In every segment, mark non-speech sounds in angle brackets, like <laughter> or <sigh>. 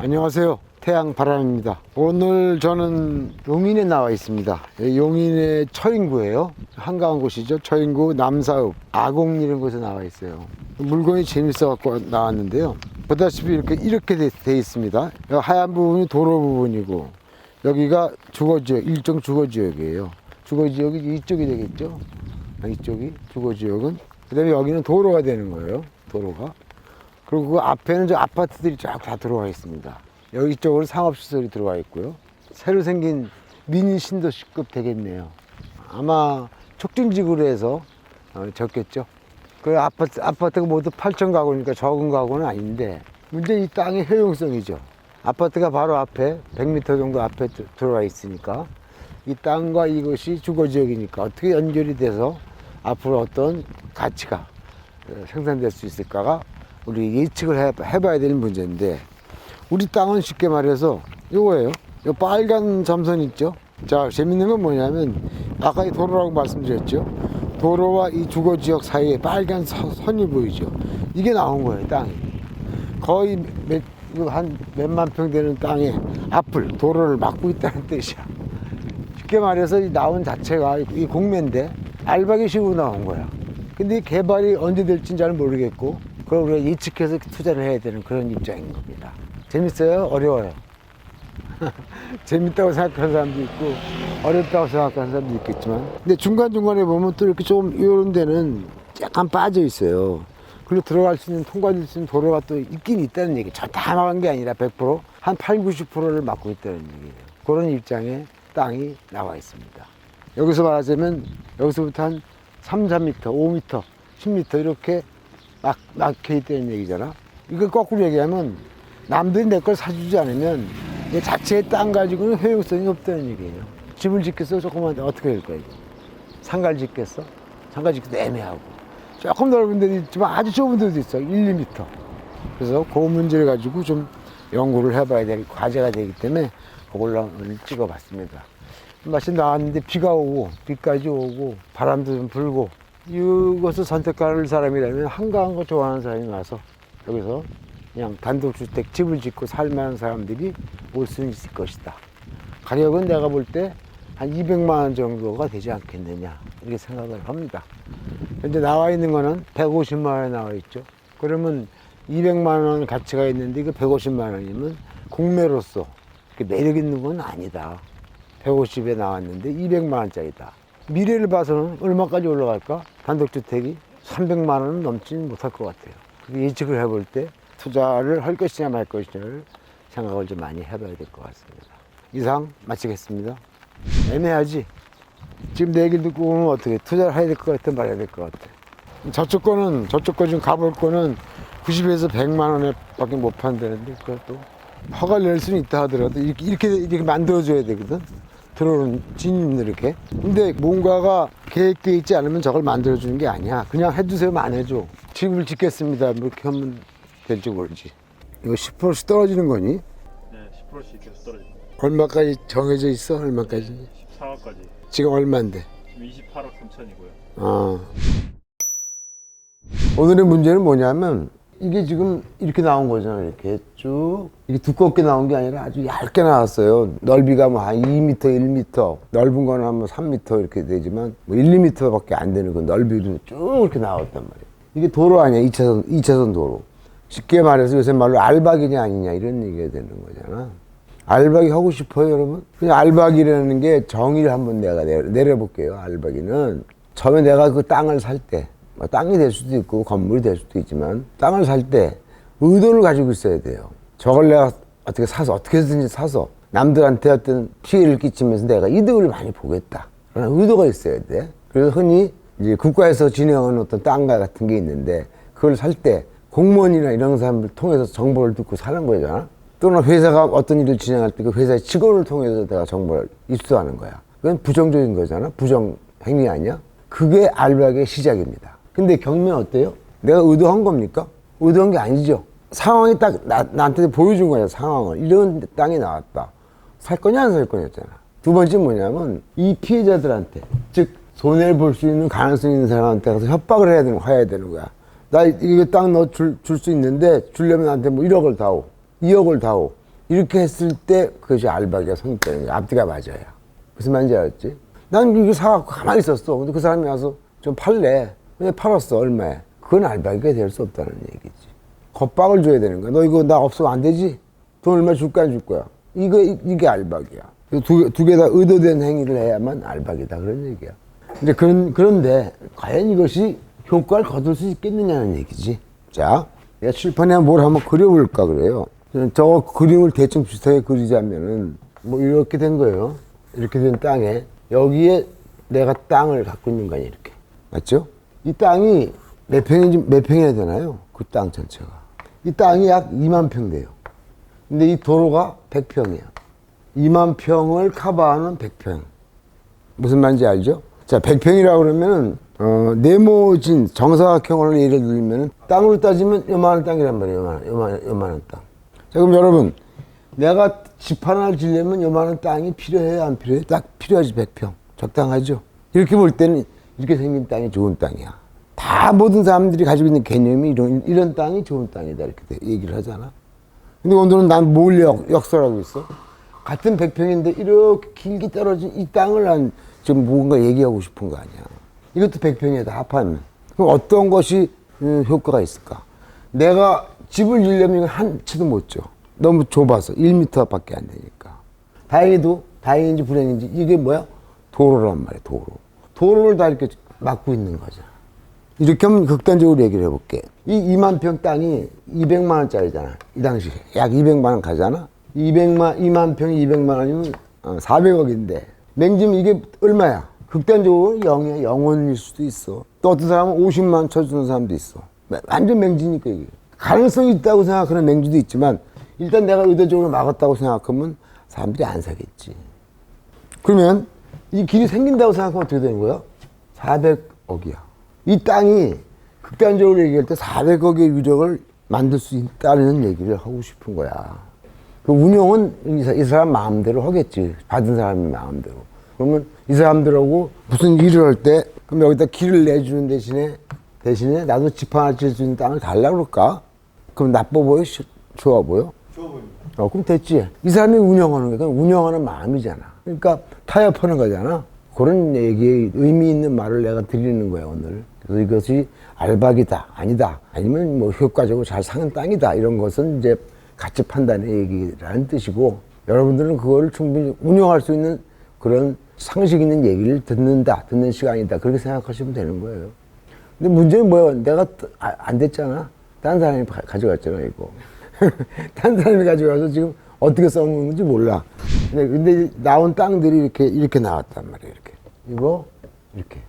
안녕하세요. 태양바람입니다. 오늘 저는 용인에 나와 있습니다. 예, 용인의 처인구예요. 한가한 곳이죠. 처인구 남사읍 이런 곳에 나와 있어요. 물건이 재밌어 갖고 나왔는데요. 보다시피 이렇게 이렇게 돼, 돼 있습니다. 하얀 부분이 도로 부분이고 여기가 주거지역 일종 주거지역이에요. 주거지역이 이쪽이 되겠죠. 아, 이쪽이 주거지역은 그다음에 여기는 도로가 되는 거예요. 도로가. 그리고 그 앞에는 저 아파트들이 쫙 다 들어와 있습니다. 여기 쪽으로 상업시설이 들어와 있고요. 새로 생긴 미니 신도시급 되겠네요. 아마 촉진지구로 해서 어, 적겠죠. 그 아파트, 아파트가 모두 8천 가구니까 적은 가구는 아닌데 문제 이 땅의 효용성이죠. 아파트가 바로 앞에 100m 정도 앞에 들- 들어와 있으니까 이 땅과 이것이 주거지역이니까 어떻게 연결이 돼서 앞으로 어떤 가치가 어, 생산될 수 있을까가 우리 예측을 해, 해봐야 되는 문제인데 우리 땅은 쉽게 말해서 이거예요. 이 빨간 점선 있죠. 자 재밌는 건 뭐냐면 아까 이 도로라고 말씀드렸죠. 도로와 이 주거 지역 사이에 빨간 서- 선이 보이죠. 이게 나온 거예요 땅이. 거의 몇, 이거 한 몇만 평 되는 땅에 앞을 도로를 막고 있다는 뜻이야. 쉽게 말해서 이 나온 자체가 이 공매인데 알박이식으로 나온 거야. 근데 이 개발이 언제 될지는 잘 모르겠고 그걸 우리가 예측해서 투자를 해야 되는 그런 입장인 겁니다. 재밌어요? 어려워요? <laughs> 재밌다고 생각하는 사람도 있고 어렵다고 생각하는 사람도 있겠지만 근데 중간중간에 보면 또 이렇게 좀 이런 데는 약간 빠져 있어요. 그리고 들어갈 수 있는 통과될 수 있는 도로가 또 있긴 있다는 얘기. 저다 막은 게 아니라 100%한 8, 90%를 막고 있다는 얘기예요. 그런 입장에 땅이 나와 있습니다. 여기서 말하자면 여기서부터 한 3, 4m, 5m, 10m 이렇게 막 막혀 있다는 얘기잖아. 이걸 거꾸로 얘기하면 남들이 내 걸 사주지 않으면 이 자체의 땅 가지고는 효용성이 없다는 얘기예요. 집을 짓겠어? 조금만 어떻게 할 거야, 이거? 상가를 짓겠어? 상가 짓기도 애매하고. 조금 넓은 데도 있지만 아주 좁은 데도 있어. 1, 2m. 그래서 그 문제를 가지고 좀 연구를 해봐야 될 과제가 되기 때문에 그걸로 찍어봤습니다. 맛이 나왔는데 비가 오고 비까지 오고 바람도 좀 불고 이것을 선택할 사람이라면 한가한 거 좋아하는 사람이 와서 여기서 그냥 단독주택 집을 짓고 살만한 사람들이 올 수 있을 것이다. 가격은 내가 볼 때 한 200만 원 정도가 되지 않겠느냐 이렇게 생각을 합니다. 현재 나와 있는 거는 150만 원에 나와 있죠. 그러면 200만 원 가치가 있는데 이거 150만 원이면 공매로서 매력 있는 건 아니다. 150에 나왔는데 200만 원짜리다. 미래를 봐서는 얼마까지 올라갈까? 단독주택이 300만 원은 넘지는 못할 것 같아요. 예측을 해볼 때 투자를 할 것이냐 말 것이냐를 생각을 좀 많이 해봐야 될 것 같습니다. 이상 마치겠습니다. 애매하지? 지금 내 얘기 듣고 오면 어떻게 투자를 해야 될 것 같아 말아야 될 것 같아. 저쪽 거는 저쪽 거 지금 가볼 거는 90에서 100만 원에 밖에 못 판다는데 그것도 허가를 낼 수는 있다 하더라도 이렇게 이렇게, 이렇게 만들어줘야 되거든. 들어오는 진입 이렇게. 근데 뭔가가 계획돼 있지 않으면 저걸 만들어주는 게 아니야. 그냥 해주세요, 안 해줘. 집을 짓겠습니다. 뭐 이렇게 하면 될지 모르지. 이거 10%씩 떨어지는 거니? 네, 10%씩 계속 떨어집니다. 얼마까지 정해져 있어? 얼마까지? 14화까지 지금 얼마인데? 지금 28억 3천이고요. 아. 오늘의 문제는 뭐냐면 이게 지금 이렇게 나온 거잖아요. 이렇게 쭉 이게 두껍게 나온 게 아니라 아주 얇게 나왔어요. 넓이가 뭐 한 2m, 1m, 넓은 거는 한뭐 3m 이렇게 되지만 뭐 1, 2m밖에 안 되는 그 넓이로 쭉 이렇게 나왔단 말이에요. 이게 도로 아니야. 2차선, 2차선 도로. 쉽게 말해서 요새 말로 알박이냐 아니냐 이런 얘기가 되는 거잖아. 알박이 하고 싶어요, 여러분? 그냥 알박이라는 게 정의를 한번 내가 내려, 내려볼게요, 알박이는. 처음에 내가 그 땅을 살 때, 뭐 땅이 될 수도 있고 건물이 될 수도 있지만, 땅을 살 때 의도를 가지고 있어야 돼요. 저걸 내가 어떻게 사서, 어떻게든지 사서 남들한테 어떤 피해를 끼치면서 내가 이득을 많이 보겠다. 그런 의도가 있어야 돼. 그래서 흔히 이제 국가에서 진행하는 어떤 땅가 같은 게 있는데, 그걸 살 때 공무원이나 이런 사람들 통해서 정보를 듣고 사는 거잖아. 또는 회사가 어떤 일을 진행할 때 그 회사의 직원을 통해서 내가 정보를 입수하는 거야. 그건 부정적인 거잖아. 부정 행위 아니야? 그게 알박의 시작입니다. 근데 경면 어때요? 내가 의도한 겁니까? 의도한 게 아니죠. 상황이 딱 나, 나한테 보여준 거야, 상황을. 이런 땅이 나왔다. 살 거냐, 안 살 거냐였잖아. 두 번째 뭐냐면, 이 피해자들한테, 즉, 손해를 볼 수 있는 가능성이 있는 사람한테 가서 협박을 해야 되는, 해야 되는 거야. 나 이거 땅 너 줄 줄 수 있는데, 주려면 나한테 뭐 1억을 다오. 2억을 다오. 이렇게 했을 때 그것이 알박이가 성립되는 거야. 앞뒤가 맞아야. 무슨 말인지 알았지? 난 이거 사갖고 가만히 있었어. 근데 그 사람이 와서 좀 팔래. 근데 팔았어. 얼마에? 그건 알박이가 될 수 없다는 얘기지. 겁박을 줘야 되는 거야. 너 이거 나 없으면 안 되지? 돈 얼마 줄까 안 줄 거야? 이거, 이- 이게 알박이야. 두 개 다 의도된 행위를 해야만 알박이다. 그런 얘기야. 근데 그런, 그런데 과연 이것이 효과를 거둘 수 있겠느냐는 얘기지. 자, 내가 칠판에 뭘 한번 그려볼까 그래요. 저 그림을 대충 비슷하게 그리자면은 뭐 이렇게 된 거예요. 이렇게 된 땅에 여기에 내가 땅을 갖고 있는 거 아니야 이렇게. 맞죠? 이 땅이 몇 평인지 몇 평이나 되나요? 그 땅 전체가. 이 땅이 약 2만 평 돼요. 근데 이 도로가 100평이야. 2만 평을 커버하는 100평. 무슨 말인지 알죠? 자, 100평이라고 그러면은, 어, 네모진 정사각형으로 예를 들면, 땅으로 따지면 요만한 땅이란 말이에요. 요만한, 요만한, 요만한 땅. 자, 그럼 여러분, 내가 집 하나를 지려면 요만한 땅이 필요해요? 안 필요해요? 딱 필요하지, 100평. 적당하죠? 이렇게 볼 때는 이렇게 생긴 땅이 좋은 땅이야. 다 모든 사람들이 가지고 있는 개념이 이런, 이런 땅이 좋은 땅이다. 이렇게 돼- 얘기를 하잖아. 근데 오늘은 난 뭘 역설하고 있어? 같은 100평인데 이렇게 길게 떨어진 이 땅을 난 지금 뭔가 얘기하고 싶은 거 아니야. 이것도 100평이야, 다 합하면. 그럼 어떤 것이 음, 효과가 있을까? 내가 집을 이건 한 치도 못 줘. 너무 좁아서 1m 밖에 안 되니까. 다행히도, 다행인지 불행인지 이게 뭐야? 도로란 말이야, 도로. 도로를 다 이렇게 막고 있는 거죠. 이렇게 하면 극단적으로 얘기를 해볼게. 이 2만 평 땅이 200만 원짜리잖아. 이 당시에. 약 200만 원 가잖아. 200만, 2만 평이 200만 원이면 400억인데. 맹지면 이게 얼마야? 극단적으로 0이야. 0원일 수도 있어. 또 어떤 사람은 50만 원 쳐주는 사람도 있어. 완전 맹지니까 이게. 가능성이 있다고 생각하는 맹지도 있지만 일단 내가 의도적으로 막았다고 생각하면 사람들이 안 사겠지. 그러면 이 길이 생긴다고 생각하면 어떻게 되는 거야? 400억이야. 이 땅이 극단적으로 얘기할 때 400억의 위력을 만들 수 있다는 얘기를 하고 싶은 거야. 그 운영은 이, 사, 사람 마음대로 하겠지. 받은 사람의 마음대로. 그러면 이 사람들하고 무슨 일을 할 때 그럼 여기다 길을 내주는 대신에 대신에 나도 집 하나 지을 수 있는 땅을 달라 그럴까? 그럼 나빠 보여? 시- 좋아 보여? 좋아 보입니다. 어, 그럼 됐지. 이 사람이 운영하는 거야. 그건 운영하는 마음이잖아. 그러니까 타협하는 거잖아. 그런 얘기에 의미 있는 말을 내가 드리는 거야, 오늘. 그래서 이것이 알박이다, 아니다, 아니면 뭐 효과적으로 잘 사는 땅이다, 이런 것은 이제 가치 판단의 얘기라는 뜻이고, 여러분들은 그거를 충분히 운영할 수 있는 그런 상식 있는 얘기를 듣는다, 듣는 시간이다, 그렇게 생각하시면 되는 거예요. 근데 문제는 뭐야? 내가 또 아- 안 됐잖아. 딴 사람이 가- 가져갔잖아, 이거. <laughs> 딴 사람이 가져가서 지금 어떻게 써먹는지 몰라. 근데, 근데 나온 땅들이 이렇게, 이렇게 나왔단 말이에요, 이렇게. 이거, 이렇게.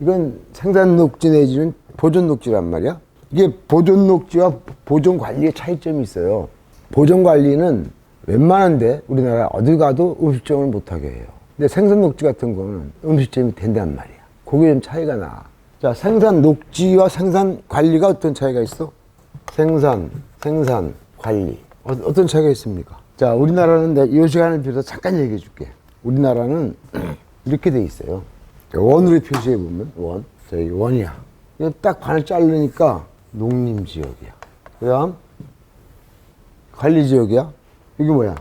이건 생산 녹지 내지는 보존 녹지란 말이야. 이게 보존 녹지와 보존 관리의 차이점이 있어요. 보존 관리는 웬만한데 우리나라 어디 가도 음식점을 못하게 해요. 근데 생산 녹지 같은 거는 음식점이 된단 말이야. 그게 좀 차이가 나. 자, 생산 녹지와 생산 관리가 어떤 차이가 있어? 생산, 생산, 관리. 어, 어떤 차이가 있습니까? 자, 우리나라는 내이 시간을 빌어서 잠깐 얘기해 줄게. 우리나라는 <clears throat> 이렇게 돼 있어요. 원으로 표시해 보면 원, 저기 원이야. 이거 딱 반을 자르니까 농림 지역이야. 그다음 관리 지역이야. 이게 뭐야?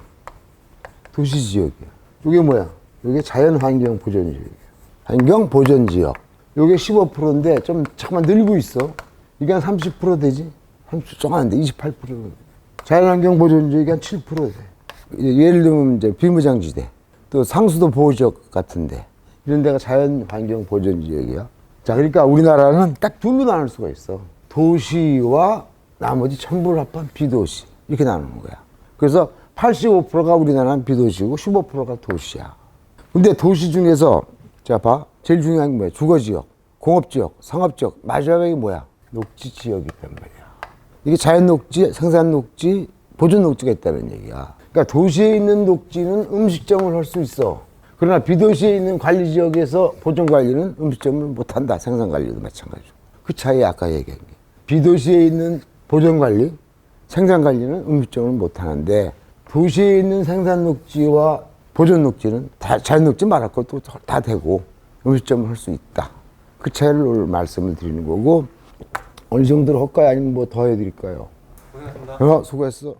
도시 지역이야. 이게 뭐야? 이게 자연 환경 보전 지역이야. 환경 보전 지역. 이게 15%인데 좀 잠깐만 늘고 있어. 이게 한 30% 되지? 30 조금 안 돼. 28%. 자연환경보전지역이 한7% 돼. 예를 들면 이제 비무장지대, 또 상수도 보호지역 같은데 이런 데가 자연환경보전지역이야. 자, 그러니까 우리나라는 딱 둘로 나눌 수가 있어. 도시와 나머지 전부를 합한 비도시 이렇게 나누는 거야. 그래서 85%가 우리나라는 비도시고 15%가 도시야. 근데 도시 중에서 자 봐. 제일 중요한 게 뭐야? 주거 지역, 공업 지역, 상업 지역, 마지막에 뭐야? 녹지 지역이란 말이야. 이게 자연 녹지, 생산 녹지, 보존 녹지가 있다는 얘기야. 그러니까 도시에 있는 녹지는 음식점을 할 수 있어. 그러나 비도시에 있는 관리 지역에서 보존 관리는 음식점을 못 한다. 생산 관리도 마찬가지고. 그 차이 아까 얘기한 게. 비도시에 있는 보존 관리, 생산 관리는 음식점을 못 하는데 도시에 있는 생산 녹지와 보존 녹지는 다 자연 녹지 말할 것도 다 되고 음식점을 할 수 있다. 그 차이를 말씀을 드리는 거고 어느 정도로 할까요? 아니면 뭐 더 해드릴까요? 고생하셨습니다. 어, 수고했어.